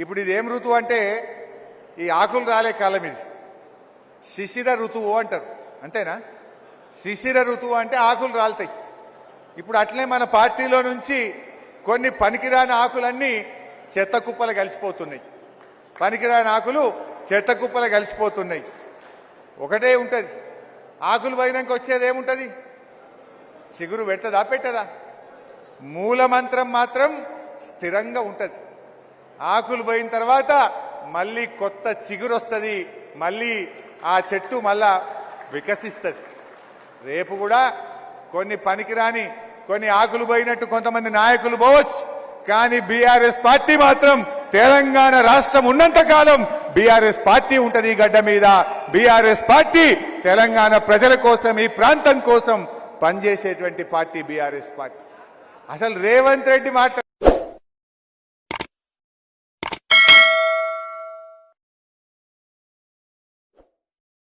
ఇప్పుడు ఇది ఏం ఋతువు అంటే ఈ ఆకులు రాలే కాలం ఇది. శిశిర ఋతువు అంటారు. అంతేనా? శిశిర ఋతువు అంటే ఆకులు రాలుతాయి. ఇప్పుడు అట్లే మన పార్టీలో నుంచి కొన్ని పనికిరాని ఆకులన్నీ చెత్త కుప్పలు కలిసిపోతున్నాయి. పనికిరాని ఆకులు చెత్త కుప్పలు కలిసిపోతున్నాయి. ఒకటే ఉంటుంది. ఆకులు పోయినాక వచ్చేది ఏముంటుంది? చిగురు పెట్టదా పెట్టదా? మూల మంత్రం మాత్రం స్థిరంగా ఉంటుంది. ఆకులు పోయిన తర్వాత మళ్ళీ కొత్త చిగురు వస్తుంది. మళ్ళీ ఆ చెట్టు మళ్ళా వికసిస్తుంది. రేపు కూడా కొన్ని పనికిరాని కొన్ని ఆకులు పోయినట్టు కొంతమంది నాయకులు పోవచ్చు. కానీ బీఆర్ఎస్ పార్టీ మాత్రం తెలంగాణ రాష్ట్రం ఉన్నంత కాలం బీఆర్ఎస్ పార్టీ ఉంటది ఈ గడ్డ మీద. బీఆర్ఎస్ పార్టీ తెలంగాణ ప్రజల కోసం ఈ ప్రాంతం కోసం పనిచేసేటువంటి పార్టీ బీఆర్ఎస్ పార్టీ. అసలు రేవంత్ రెడ్డి మాట